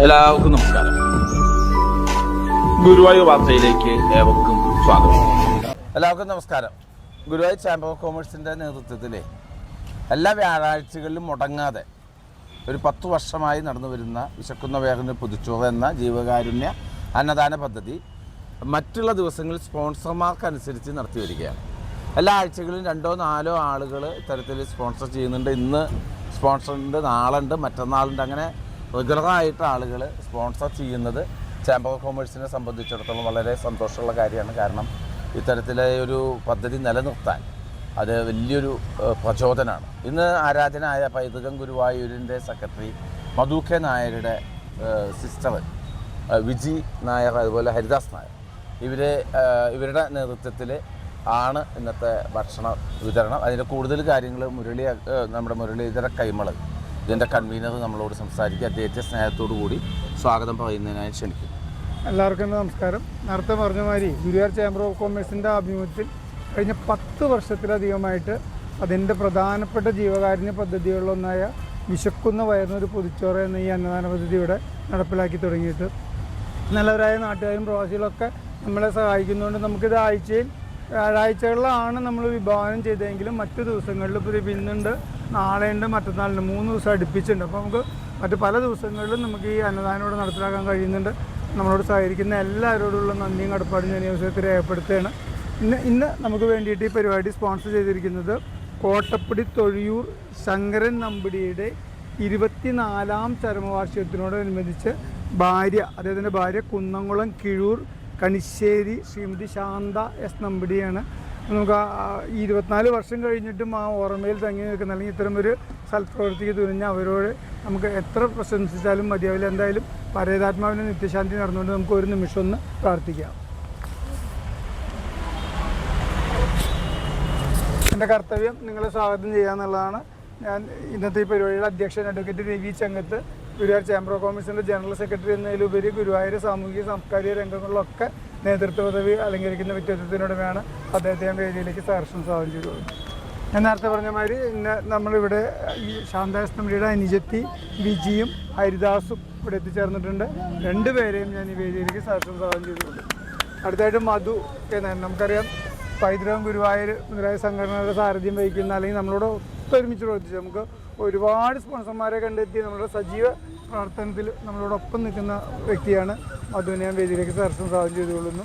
എല്ലാവർക്കും നമസ്കാരം. ഗുരുവായൂർ വാർത്തയിലേക്ക് ഏവർക്കും സ്വാഗതം. എല്ലാവർക്കും നമസ്കാരം. ഗുരുവായൂർ ചാമ്പർ ഓഫ് കോമേഴ്സിന്റെ നേതൃത്വത്തിൽ എല്ലാ വ്യാഴാഴ്ചകളിലും മുടങ്ങാതെ ഒരു പത്തു വർഷമായി നടന്നു വരുന്ന വിശക്കുന്ന വേഗന പുതുച്ചോറ് എന്ന ജീവകാരുണ്യ അന്നദാന പദ്ധതി മറ്റുള്ള ദിവസങ്ങളിൽ സ്പോൺസർമാർക്കനുസരിച്ച് നടത്തി വരികയാണ്. എല്ലാ ആഴ്ചകളിലും രണ്ടോ നാലോ ആളുകൾ ഇത്തരത്തിൽ സ്പോൺസർ ചെയ്യുന്നുണ്ട്. ഇന്ന് സ്പോൺസറുണ്ട് നാളുണ്ട് മറ്റന്നാളുണ്ട്. അങ്ങനെ റെഗുലറായിട്ട് ആളുകൾ സ്പോൺസർ ചെയ്യുന്നത് ചാമ്പർ ഓഫ് കോമേഴ്സിനെ സംബന്ധിച്ചിടത്തോളം വളരെ സന്തോഷമുള്ള കാര്യമാണ്. കാരണം ഇത്തരത്തിലെ ഒരു പദ്ധതി നിലനിർത്താൻ അത് വലിയൊരു പ്രചോദനമാണ്. ഇന്ന് ആരാധനായ പൈതൃകം ഗുരുവായൂരിന്റെ സെക്രട്ടറി മധു കെ നായരുടെ സിസ്റ്റർ വിജി നായർ അതുപോലെ ഹരിദാസ് നായർ. ഇവരെ ഇവരുടെ നേതൃത്വത്തിൽ ആണ് ഇന്നത്തെ ഭക്ഷണ വിതരണം. അതിന്റെ കൂടുതൽ കാര്യങ്ങൾ മുരളി നമ്മുടെ മുരളീധര കൈമൾ ഇതിന്റെ കൺവീനർ നമ്മളോട് സംസാരിക്കുക. അദ്ദേഹത്തെ സ്നേഹത്തോടു കൂടി സ്വാഗതം പറയുന്നതിനായി ക്ഷണിക്കുന്നു. എല്ലാവർക്കും നമസ്കാരം. നേരത്തെ പറഞ്ഞ മാതിരി ഗുരുവാർ ചേംബർ ഓഫ് കോമേഴ്സിന്റെ ആഭിമുഖ്യത്തിൽ കഴിഞ്ഞ പത്ത് വർഷത്തിലധികമായിട്ട് അതിന്റെ പ്രധാനപ്പെട്ട ജീവകാരുണ്യ പദ്ധതികളിലൊന്നായ വിശക്കുന്ന വയറിനൊരു പൊതിച്ചോറ് എന്ന ഈ അന്നദാന പദ്ധതിയുടെ നടപ്പിലാക്കി തുടങ്ങിയിട്ട്. നല്ലവരായ നാട്ടുകാരും പ്രവാസികളൊക്കെ നമ്മളെ സഹായിക്കുന്നതുകൊണ്ട് നമുക്കിത് ആഴ്ചയിൽ വ്യാഴാഴ്ചകളിലാണ് നമ്മൾ വിഭാവനം ചെയ്തതെങ്കിലും മറ്റു ദിവസങ്ങളിൽ ഇപ്പോൾ ഇന്നുണ്ട് നാളെയുണ്ട് മറ്റന്നാളുണ്ട്. മൂന്ന് ദിവസം അടുപ്പിച്ചുണ്ട് അപ്പോൾ നമുക്ക് മറ്റ് പല ദിവസങ്ങളിലും നമുക്ക് ഈ അന്നദാനം ഇവിടെ നടപ്പിലാക്കാൻ കഴിയുന്നുണ്ട്. നമ്മളോട് സഹകരിക്കുന്ന എല്ലാവരോടുള്ള നന്ദിയും കടപ്പാടും ഞാൻ ഈ അവസരത്തിൽ രേഖപ്പെടുത്തുകയാണ്. ഇന്ന് ഇന്ന് നമുക്ക് വേണ്ടിയിട്ട് ഈ പരിപാടി സ്പോൺസർ ചെയ്തിരിക്കുന്നത് കോട്ടപ്പടി തൊഴിയൂർ ശങ്കരൻ നമ്പടിയുടെ ഇരുപത്തിനാലാം ചരമവാർഷികത്തിനോടനുബന്ധിച്ച് ഭാര്യ അദ്ദേഹത്തിന്റെ ഭാര്യ കുന്നംകുളം കിഴൂർ കണിശ്ശേരി ശ്രീമതി ശാന്ത എസ് നമ്പടിയാണ്. നമുക്ക് ആ- ഇരുപത്തിനാല് വർഷം കഴിഞ്ഞിട്ടും ആ ഓർമ്മയിൽ തങ്ങി നിൽക്കുന്ന അല്ലെങ്കിൽ ഇത്തരം ഒരു സൽപ്രവൃത്തിക്ക് തുനിഞ്ഞ അവരോട് നമുക്ക് എത്ര പ്രശംസിച്ചാലും മതിയാവില്ല. എന്തായാലും പരേതാത്മാവിന് നിത്യശാന്തി നടന്നുകൊണ്ട് നമുക്ക് ഒരു നിമിഷം ഒന്ന് പ്രാർത്ഥിക്കാം. എന്റെ കർത്തവ്യം നിങ്ങളെ സ്വാഗതം ചെയ്യുക എന്നുള്ളതാണ്. ഞാൻ ഇന്നത്തെ ഈ പരിപാടിയുടെ അധ്യക്ഷൻ advocate Ravi Changath Guruvayur chamber of കോമേഴ്സിന്റെ general secretary എന്നതിലുപരി ഗുരുവായൂർ സാമൂഹിക സാംസ്കാരിക രംഗങ്ങളിലൊക്കെ നേതൃത്വ പദവി അലങ്കരിക്കുന്ന വ്യക്തിത്വത്തിനുടമയാണ് അദ്ദേഹത്തെ വേദിയിലേക്ക് സഹർഷം സ്വാഗതം ചെയ്തത്. ഞാൻ നേരത്തെ പറഞ്ഞ മാതിരി ഇന്ന് നമ്മളിവിടെ ഈ ശാന്താസ് തമ്മിലിയുടെ അനുജത്തി വിജിയും ഹരിദാസും ഇവിടെ എത്തിച്ചേർന്നിട്ടുണ്ട്. രണ്ടുപേരെയും ഞാൻ ഈ വേദിയിലേക്ക് സഹർഷം സ്വാഗതം ചെയ്തിട്ടുണ്ട്. അടുത്തായിട്ട് മധു എന്നാണ് നമുക്കറിയാം പൈതൃകം ഗുരുവായൂർ മുതലായ സംഘടനകളുടെ സാരഥ്യം വഹിക്കുന്ന അല്ലെങ്കിൽ നമ്മളോട് ഒത്തൊരുമിച്ച് പ്രവർത്തിച്ച് നമുക്ക് ഒരുപാട് സ്പോൺസർമാരെ കണ്ടെത്തി നമ്മുടെ സജീവ പ്രവർത്തനത്തിൽ നമ്മളോടൊപ്പം നിൽക്കുന്ന വ്യക്തിയാണ് മധുവിനെ ഞാൻ വേദിയിലേക്ക് ദർശനം സ്വാഗതം ചെയ്തുകൊള്ളുന്നു.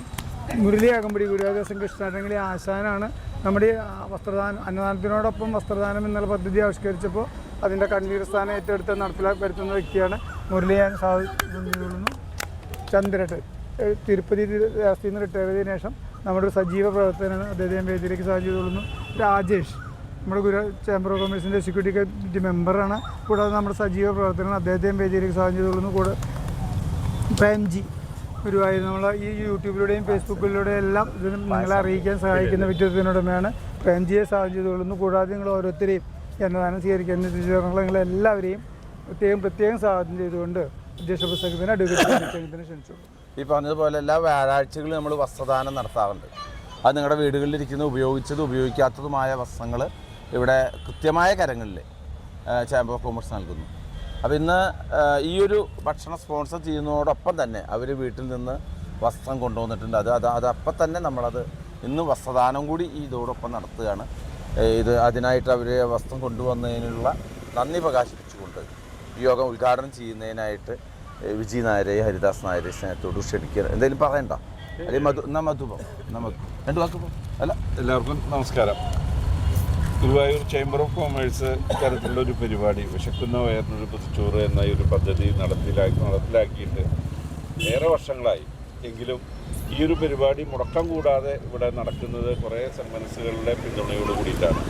മുരളി അകമ്പടി ഗുരുവായൂരസം കൃഷ്ണാടങ്ങളി ആശാനാണ്. നമ്മുടെ വസ്ത്രദാനം അന്നദാനത്തിനോടൊപ്പം വസ്ത്രദാനം എന്നുള്ള പദ്ധതി ആവിഷ്കരിച്ചപ്പോൾ അതിന്റെ കണ്ണീർ സ്ഥാനം ഏറ്റെടുത്ത് നടപ്പിലാക്കി വരുത്തുന്ന വ്യക്തിയാണ് മുരളി ഞാൻ സ്വാഗതം ചെയ്തുകൊള്ളുന്നു. ചന്ദ്രട്ട് തിരുപ്പതി ദേവസ്ഥയിൽ നിന്ന് റിട്ടയർ ചെയ്തതിനു ശേഷം നമ്മുടെ സജീവ പ്രവർത്തനം അദ്ദേഹം വേദിയിലേക്ക് സ്വാഗതം ചെയ്തുകൊള്ളുന്നു. രാജേഷ് നമ്മുടെ ഗുരു ചേംബർ ഓഫ് കൊമേഴ്സിന്റെ എക്സിക്യൂട്ടീവ് കമ്മിറ്റി മെമ്പറാണ് കൂടാതെ നമ്മുടെ സജീവ പ്രവർത്തനം അദ്ദേഹത്തെയും വേദിയിലേക്ക് സ്വാഗതം ചെയ്തുകൊള്ളുന്നു കൂടെ പ്രേംജി ഗുരുവായൂർ. നമ്മൾ ഈ യൂട്യൂബിലൂടെയും ഫേസ്ബുക്കിലൂടെയും എല്ലാം ഇതിന് നിങ്ങളെ അറിയിക്കാൻ സഹായിക്കുന്ന വ്യക്തിത്വത്തിനുടമയാണ് പ്രേംജിയെ സ്വാഗതം ചെയ്തുകൊള്ളുന്നു കൂടാതെ നിങ്ങൾ ഓരോരുത്തരെയും എന്നദാനം സ്വീകരിക്കാൻ എത്തിച്ചേർന്നുള്ള നിങ്ങളെല്ലാവരെയും പ്രത്യേകം പ്രത്യേകം സ്വാഗതം ചെയ്തുകൊണ്ട് അധ്യക്ഷ പുസ്തകത്തിന് അടുക്കത്തിന് ക്ഷണിച്ചു. ഈ പറഞ്ഞതുപോലെ എല്ലാ വ്യാഴാഴ്ചകളിലും നമ്മൾ വസ്ത്രദാനം നടത്താറുണ്ട്. അത് നിങ്ങളുടെ വീടുകളിലിരിക്കുന്ന ഉപയോഗിച്ചതും ഉപയോഗിക്കാത്തതുമായ വസ്ത്രങ്ങൾ ഇവിടെ കൃത്യമായ കരങ്ങളിൽ ചാമ്പർ ഓഫ് കോമേഴ്സ് നൽകുന്നു. അപ്പോൾ ഇന്ന് ഈ ഒരു ഭക്ഷണം സ്പോൺസർ ചെയ്യുന്നതോടൊപ്പം തന്നെ അവർ വീട്ടിൽ നിന്ന് വസ്ത്രം കൊണ്ടുവന്നിട്ടുണ്ട്. അത് അത് അതപ്പം തന്നെ നമ്മളത് ഇന്ന് വസ്ത്രദാനം കൂടി ഈ ഇതോടൊപ്പം നടത്തുകയാണ്. ഇത് അതിനായിട്ട് അവർ വസ്ത്രം കൊണ്ടുവന്നതിനുള്ള നന്ദി പ്രകാശിപ്പിച്ചുകൊണ്ട് യോഗം ഉദ്ഘാടനം ചെയ്യുന്നതിനായിട്ട് വിജയ് വിജി നായരെ ഹരിദാസ് നായരെ സ്നേഹത്തോട് ക്ഷണിക്കുക എന്തെങ്കിലും പറയണ്ട? അല്ലെങ്കിൽ മധു എന്നാ മധുപം എന്നാ മധു. രണ്ട് വാക്ക് പോ അല്ല എല്ലാവർക്കും നമസ്കാരം. ഗുരുവായൂർ ചേംബർ ഓഫ് കോമേഴ്സ് ഇത്തരത്തിലുള്ള ഒരു പരിപാടി വിശക്കുന്ന വയറിനൊരു പുതുച്ചോറ് എന്ന ഒരു പദ്ധതി നടപ്പിലാക്കി നടപ്പിലാക്കിയിട്ട് ഏറെ വർഷങ്ങളായി. എങ്കിലും ഈ ഒരു പരിപാടി മുടക്കം കൂടാതെ ഇവിടെ നടക്കുന്നത് കുറേ മനസ്സുകളുടെ പിന്തുണയോട് കൂടിയിട്ടാണ്.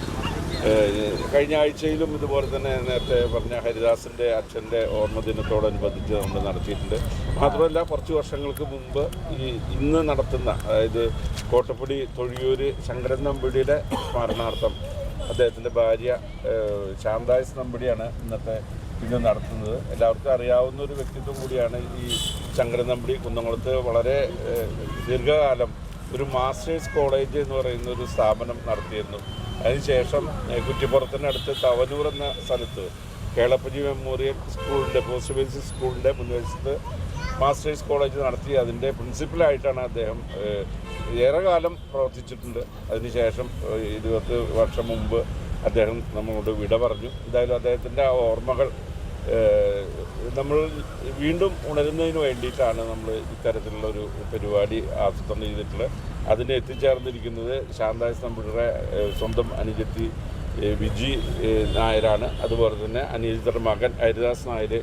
കഴിഞ്ഞ ആഴ്ചയിലും ഇതുപോലെ തന്നെ നേരത്തെ പറഞ്ഞ ഹരിദാസിന്റെ അച്ഛന്റെ ഓർമ്മദിനത്തോടനുബന്ധിച്ച് നമ്മൾ നടത്തിയിട്ടുണ്ട്. മാത്രമല്ല കുറച്ച് വർഷങ്ങൾക്ക് മുമ്പ് ഈ ഇന്ന് നടത്തുന്ന അതായത് കോട്ടപ്പടി തൊഴിയൂർ ശങ്കരൻ നമ്പിടിയുടെ സ്മരണാർത്ഥം അദ്ദേഹത്തിന്റെ ഭാര്യ ശാന്തായസ് നമ്പിടിയാണ് ഇന്നത്തെ ഇന്ന് നടത്തുന്നത്. എല്ലാവർക്കും അറിയാവുന്ന ഒരു വ്യക്തിത്വം കൂടിയാണ് ഈ ശങ്കരൻ നമ്പിടി. കുന്നംകുളത്ത് വളരെ ദീർഘകാലം ഒരു മാസ്റ്റേഴ്സ് കോളേജ് എന്ന് പറയുന്ന ഒരു സ്ഥാപനം നടത്തിയിരുന്നു. അതിനുശേഷം കുറ്റിപ്പുറത്തിനടുത്ത് തവനൂർ എന്ന സ്ഥലത്ത് കേളപ്പജി മെമ്മോറിയൽ സ്കൂളിന്റെ പോസ്റ്റ് ബേസിക് സ്കൂളിന്റെ മുൻവശത്ത് മാസ്റ്റേഴ്സ് കോളേജ് നടത്തി. അതിന്റെ പ്രിൻസിപ്പലായിട്ടാണ് അദ്ദേഹം ഏഹ്, ഏറെ കാലം പ്രവർത്തിച്ചിട്ടുണ്ട് അതിനുശേഷം ഇരുപത് വർഷം മുമ്പ് അദ്ദേഹം നമ്മളോട് വിട പറഞ്ഞു. എന്തായാലും അദ്ദേഹത്തിന്റെ ആ ഓർമ്മകൾ നമ്മൾ വീണ്ടും ഉണരുന്നതിന് വേണ്ടിയിട്ടാണ് നമ്മൾ ഇത്തരത്തിലുള്ള ഒരു പരിപാടി ആസൂത്രണം ചെയ്തിട്ടുള്ളത്. അതിന് എത്തിച്ചേർന്നിരിക്കുന്നത് ശാന്താസ് തമ്പിയുടെ സ്വന്തം അനുജത്തി വിജി നായരാണ്. അതുപോലെ തന്നെ അനുജിതയുടെ മകൻ ഹരിദാസ് നായർ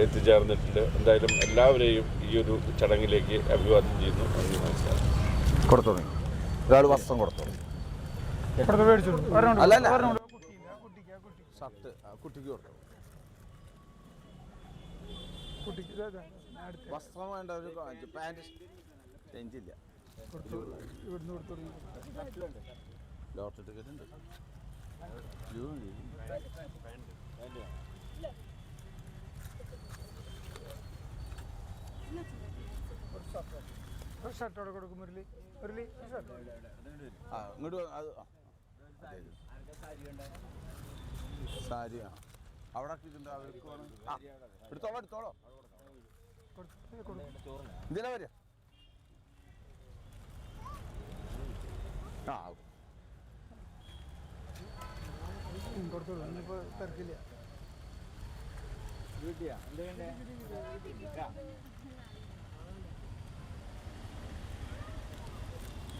എത്തിച്ചേർന്നിട്ടുണ്ട്. എന്തായാലും എല്ലാവരെയും ഈ ഒരു ചടങ്ങിലേക്ക് അഭിവാദ്യം ചെയ്യുന്നു. നന്ദി നമസ്കാരം. കൊടുത്തോളൂ ഒരാൾ വസ്ത്രം കൊടുത്തു അല്ല, അല്ല. ഷർട്ട് കുട്ടിക്ക് അടുത്ത വസ്ത്രം വേണ്ട ഒരു പാന്റ് ഇവിടുന്ന് കൊടുത്തോളൂ ലോട്ടറി ടിക്കറ്റ് ഉണ്ട്. ബ്ലൂ ഉണ്ട്. ഒരു ഷർട്ട് അവിടെ കൊടുക്കും മുരളി. മുരളി ഒരു ഷർട്ട്. ആ ഇങ്ങോട്ട് അത് ആ. സാരി ആ. അവിടെ ആക്കിയിട്ടുണ്ട് അവർക്ക് വേണം. ആ എടുത്തോളോ എടുത്തോളോ. കൊടുത്ത് കൊടുക്കും ഇതിലാ വരിക. ആ ഉം, കൊടുത്തോളൂ ഇന്നിപ്പോൾ തിരക്കില്ല. പാന്റ് വേണ